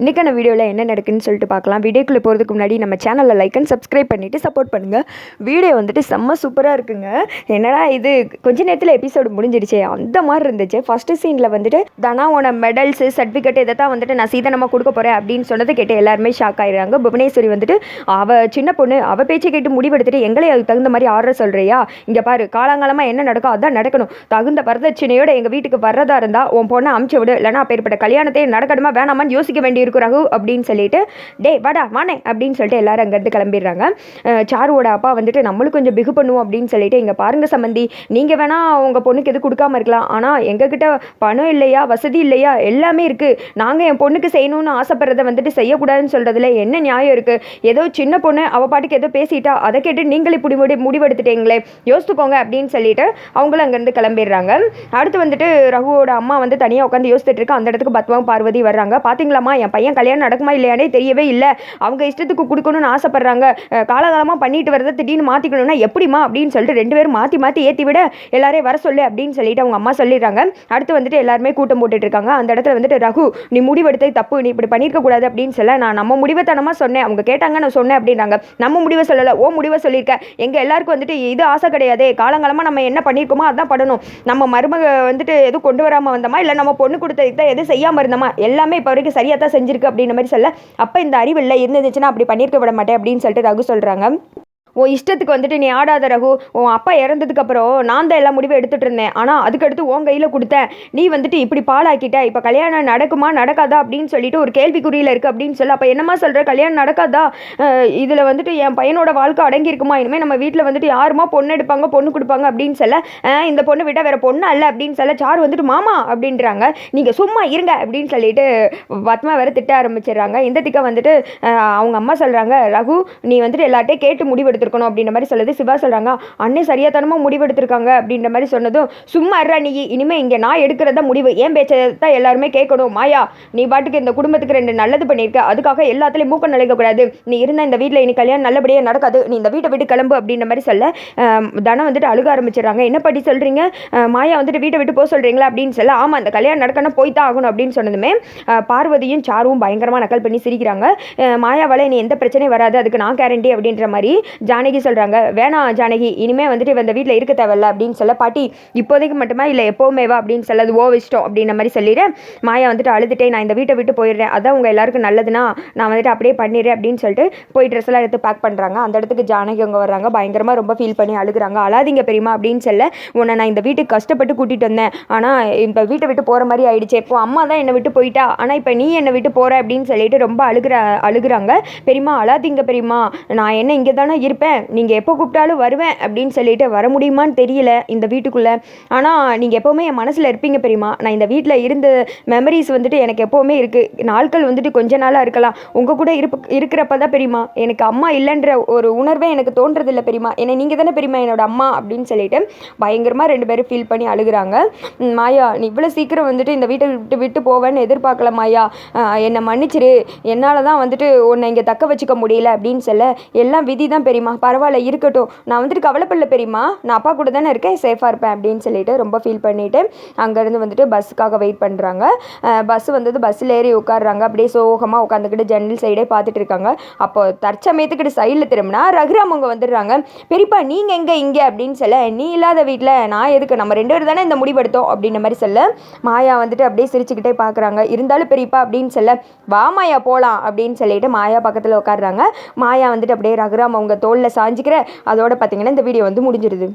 இன்றைக்கான வீடியோவில் என்ன நடக்குன்னு சொல்லிட்டு பார்க்கலாம். வீடியோக்குள்ளே போகிறதுக்கு முன்னாடி நம்ம சேனலில் லைக் அண்ட் சப்ஸ்கிரைப் பண்ணிவிட்டு சப்போர்ட் பண்ணுங்கள் வீடியோ வந்துட்டு செம்ம சூப்பராக இருக்குங்க. என்னடா இது? கொஞ்ச நேரத்தில் எபிசோடு முடிஞ்சிடுச்சே அந்த மாதிரி இருந்துச்சு. ஃபஸ்ட்டு சீனில் வந்துட்டு தனாவோட மெடல்ஸு சர்டிஃபிகேட் இதை தான் வந்துட்டு நான் சீதனமாக கொடுக்க போகிறேன் அப்படின்னு சொன்னது கேட்டு எல்லாருமே ஷாக் ஆகிடுறாங்க புவனேஸ்வரி வந்துட்டு அவள் சின்ன பொண்ணு அவள் பேச்சை கேட்டு முடிவெடுத்துட்டு எங்களே அதுக்கு தகுந்த மாதிரி ஆர்டர் சொல்கிறியா இங்கே பாரு காலங்காலமாக என்ன நடக்கும் அதான் நடக்கணும். தகுந்த வரதட்சணையோட எங்கள் வீட்டுக்கு வர்றதா இருந்தால் உன் பொண்ணை அமுச்சு விடு. இல்லைனா அப்பேற்பட்ட கல்யாணத்தை நடக்கணுமா வேணாமான்னு யோசிக்க வேண்டிய இருக்கும் ரகு அப்படின்னு சொல்லிட்டு டேய் வாடா வானே அப்படின்னு சொல்லிட்டு எல்லாரும் அங்கேருந்து கிளம்பிடுறாங்க. சாருவோட அப்பா வந்துட்டு நம்மளும் கொஞ்சம் பிகு பண்ணுவோம் அப்படின்னு சொல்லிட்டு இங்கே பாருங்க சம்மந்தி நீங்கள் வேணால் உங்கள் பொண்ணுக்கு எது கொடுக்காம இருக்கலாம். ஆனால் எங்ககிட்ட பணம் இல்லையா வசதி இல்லையா எல்லாமே இருக்குது நாங்கள் என் பொண்ணுக்கு செய்யணும்னு ஆசைப்படுறத வந்துட்டு செய்யக்கூடாதுன்னு சொல்கிறதுல என்ன நியாயம் இருக்குது ஏதோ சின்ன பொண்ணு அவள் பாட்டுக்கு ஏதோ பேசிட்டா அதை கேட்டு நீங்களே இப்படி முடி முடிவெடுத்துட்டீங்களே யோசித்துக்கோங்க அப்படின்னு சொல்லிட்டு அவங்களும் அங்கேருந்து கிளம்பிடுறாங்க. அடுத்து வந்துட்டு ரகுவோட அம்மா வந்து தனியாக உட்காந்து யோசிச்சுட்டு இருக்கு. அந்த இடத்துக்கு பத்மாவும் பார்வதி வர்றாங்க. பார்த்தீங்களாம்மா என் பையன் கல்யாணம் நடக்குமா இல்லையானே தெரியவே இல்லை. அவங்க இஷ்டத்துக்கு கொடுக்கணும்னு ஆசைப்படுறாங்க. காலகாலமாக பண்ணிட்டு வரதை திடீர்னு மாற்றிக்கணும்னா எப்படிமா அப்படின்னு சொல்லிட்டு ரெண்டு பேரும் மாற்றி மாற்றி ஏற்றி விட எல்லாரையும் வர சொல்லு அப்படின்னு சொல்லிட்டு அவங்க அம்மா சொல்லிடுறாங்க. அடுத்து வந்துட்டு எல்லாருமே கூட்டம் போட்டுட்டு இருக்காங்க. அந்த இடத்துல வந்துட்டு ரகு நீ முடிவெடுத்தது தப்பு. நீ இப்படி பண்ணியிருக்க கூடாது அப்படின்னு சொல்ல நான் நம்ம முடிவைத்தனமாக சொன்னேன். அவங்க கேட்டாங்க நான் சொன்னேன் அப்படின்னாங்க நம்ம முடிவை சொல்லலை. ஓ முடிவை சொல்லியிருக்கேன் எங்கள் எல்லாருக்கும் வந்துட்டு இது ஆசை கிடையாது. காலங்காலமாக நம்ம என்ன பண்ணியிருக்கோமோ அதான் பண்ணணும். நம்ம மருமக வந்துட்டு எதுவும் கொண்டு வராமல் வந்தோமா? இல்லை நம்ம பொண்ணு கொடுத்ததுக்கு தான் எதுவும் செய்யாமல் இருந்தோமா? எல்லாமே இப்போ வரைக்கும் சரியாக தான் செஞ்சு செஞ்சிருக்கு அப்படின்ற மாதிரி சொல்ல அப்போ இந்த அறிவு இல்லை இருந்துச்சுன்னா அப்படி பண்ணியிருக்க விட மாட்டேன் அப்படின்னு சொல்லிட்டு ரகு சொல்கிறாங்க உன் இஷ்டத்துக்கு வந்துட்டு நீ ஆடாத ரகு. உன் அப்பா இறந்ததுக்கப்புறம் நான் தான் எல்லா முடிவும் எடுத்துட்டு இருந்தேன். ஆனால் அதுக்கடுத்து உன் கையில் கொடுத்தேன் நீ வந்துட்டு இப்படி பாழாக்கிட்ட. இப்போ கல்யாணம் நடக்குமா நடக்காதா அப்படின்னு சொல்லிட்டு ஒரு கேள்விக்குறியில் இருக்குது அப்படின்னு சொல்லி. அப்போ என்னம்மா சொல்கிற கல்யாணம் நடக்காதா? இதில் வந்துட்டு என் பையனோட வாழ்க்கை அடங்கியிருக்குமா? இனிமேல் நம்ம வீட்டில் வந்துட்டு யாருமா பொண்ணு எடுப்பாங்க பொண்ணு கொடுப்பாங்க அப்படின்னு சொல்ல இந்த பொண்ணு விட்டால் வேற பொண்ணு அல்ல அப்படின்னு சொல்ல சார் வந்துட்டு மாமா அப்படின்றாங்க. நீங்கள் சும்மா இருங்க அப்படின்னு சொல்லிட்டு பத்மா வேறு திட்ட ஆரம்பிச்சிடுறாங்க. இந்த திக்க வந்துட்டு அவங்க அம்மா சொல்கிறாங்க ரகு நீ வந்துட்டு எல்லார்ட்டையும் கேட்டு எடுத்திருக்கணும் அப்படின்ற மாதிரி சொல்லுது. சிவா சொல்கிறாங்க அண்ணே சரியாத்தனமாக முடிவெடுத்திருக்காங்க அப்படின்ற மாதிரி சொன்னதும் சும்மா இருறா நீ இனிமேல் இங்கே நான் எடுக்கிறதா முடிவு. ஏன் பேச்சை தான் எல்லாருமே கேட்கணும்? மாயா நீ பாட்டுக்கு இந்த குடும்பத்துக்கு ரெண்டு நல்லது பண்ணியிருக்க. அதுக்காக எல்லாத்துலேயும் மூக்கம் நுழைக்கக்கூடாது நீ இருந்த இந்த வீட்டில் இனி கல்யாணம் நல்லபடியாக நடக்காது. நீ இந்த வீட்டை விட்டு கிளம்பு அப்படின்ற மாதிரி சொல்ல தனம் வந்துட்டு அழுக ஆரம்பிச்சிடுறாங்க. என்ன படி சொல்கிறீங்க மாயா வந்துட்டு வீட்டை விட்டு போக சொல்கிறீங்களா அப்படின்னு சொல்ல ஆமாம் அந்த கல்யாணம் நடக்கணும் போய் தான் ஆகணும் அப்படின்னு சொன்னதுமே பார்வதியும் சாருவும் பயங்கரமாக நக்கல் பண்ணி சிரிக்கிறாங்க. மாயாவால் நீ எந்த பிரச்சனையும் வராது. அதுக்கு நான் கேரண்டி அப்படின்ற மாதிரி ஜானகி சொல்கிறாங்க வேணாம் ஜானகி இனிமேல் வந்துட்டு இந்த வீட்டில் இருக்க தேவையில்ல அப்படின்னு சொல்ல பாட்டி இப்போதைக்கு மட்டுமா இல்லை எப்போவுமேவா அப்படின்னு சொல்ல அது ஓ இஷ்டம் அப்படின்ற மாதிரி சொல்லிடுறேன் மாயா வந்துட்டு அழுதுட்டே நான் இந்த வீட்டை விட்டு போயிடுறேன். அதான் உங்கள் எல்லாருக்கும் நல்லதுன்னா நான் வந்துட்டு அப்படியே பண்ணிடுறேன் அப்படின்னு சொல்லிட்டு போய் ட்ரெஸ் எல்லாம் எடுத்து பேக் பண்ணுறாங்க அந்த இடத்துக்கு ஜானகி அவங்க வர்றாங்க. பயங்கரமாக ரொம்ப ஃபீல் பண்ணி அழுகுறாங்க. அழாதீங்க பெரியமா அப்படின்னு சொல்ல உன்னை நான் இந்த வீட்டுக்கு கஷ்டப்பட்டு கூட்டிகிட்டு வந்தேன். ஆனால் இப்போ வீட்டை விட்டு போகிற மாதிரி ஆயிடுச்சு. இப்போ அம்மா தான் என்னை விட்டு போயிட்டா. ஆனால் இப்போ நீ என்னை விட்டு போகிற அப்படின்னு சொல்லிட்டு ரொம்ப அழுகிற அழுகுறாங்க. பெரியமா அழாதீங்க பெரியமா நான் என்ன இங்கே தானே இருப்பேன். நீங்கள் எப்போ கூப்பிட்டாலும் வருவேன் அப்படின்னு சொல்லிட்டு வர முடியுமான்னு தெரியல இந்த வீட்டுக்குள்ளே. ஆனால் நீங்கள் எப்போவுமே என் மனசில் இருப்பீங்க பெரியமா நான் இந்த வீட்டில் இருந்த மெமரிஸ் வந்துட்டு எனக்கு எப்போவுமே இருக்குது நாட்கள் வந்துட்டு கொஞ்ச நாளாக இருக்கலாம். உங்கள் கூட இருப்பு இருக்கிறப்ப தான் பெரியமா எனக்கு அம்மா இல்லைன்ற ஒரு உணர்வே எனக்கு தோன்றதில்லை பெரியமா ஏன்னா நீங்கள் தானே பெரியமா என்னோட அம்மா அப்படின்னு சொல்லிட்டு பயங்கரமாக ரெண்டு பேரும் ஃபீல் பண்ணி அழுகுறாங்க. மாயா நீ இவ்வளோ சீக்கிரம் வந்துட்டு இந்த வீட்டை விட்டு விட்டு போவேன்னு எதிர்பார்க்கல மாயா. என்னை மன்னிச்சிரு. என்னால் தான் வந்துட்டு உன்னை இங்கே தக்க வச்சுக்க முடியல அப்படின்னு சொல்ல எல்லாம் விதி தான் பெரியமா பரவாயில்ல இருக்கட்டும். நான் வந்துட்டு கவலைப்படல பெரியமா நான் அப்பா கூட தானே இருக்கேன் சேஃபாக இருப்பேன் அப்படின்னு சொல்லிட்டு ரொம்ப ஃபீல் பண்ணிட்டு அங்கேருந்து வந்துட்டு பஸ்ஸுக்காக வெயிட் பண்ணுறாங்க பஸ் வந்தது பஸ்ஸில் ஏறி உட்காடுறாங்க அப்படியே சோகமாக உட்காந்துக்கிட்டு ஜன்னல் சைடே பார்த்துட்டு இருக்காங்க. அப்போ தற்சமயத்துக்கிட்டு சைடில் திரும்பினா ரகுராம் அவங்க வந்துடுறாங்க. பெரியப்பா நீங்கள் எங்கே இங்கே? அப்படின்னு சொல்ல நீ இல்லாத வீட்டில் நான் எதுக்கு? நம்ம ரெண்டு பேர் தானே இந்த முடிவெடுத்தோம். அப்படின்ற மாதிரி சொல்ல மாயா வந்துட்டு அப்படியே சிரிச்சுக்கிட்டே பார்க்குறாங்க. இருந்தாலும் பெரியப்பா அப்படின்னு சொல்ல வா மாயா போகலாம் அப்படின்னு சொல்லிட்டு மாயா பக்கத்தில் உட்காடுறாங்க மாயா வந்துட்டு அப்படியே ரகுராம் அவங்க தோளில் சாஞ்சிக்கிற. அதோட பார்த்தீங்கன்னா இந்த வீடியோ வந்து முடிஞ்சிருது.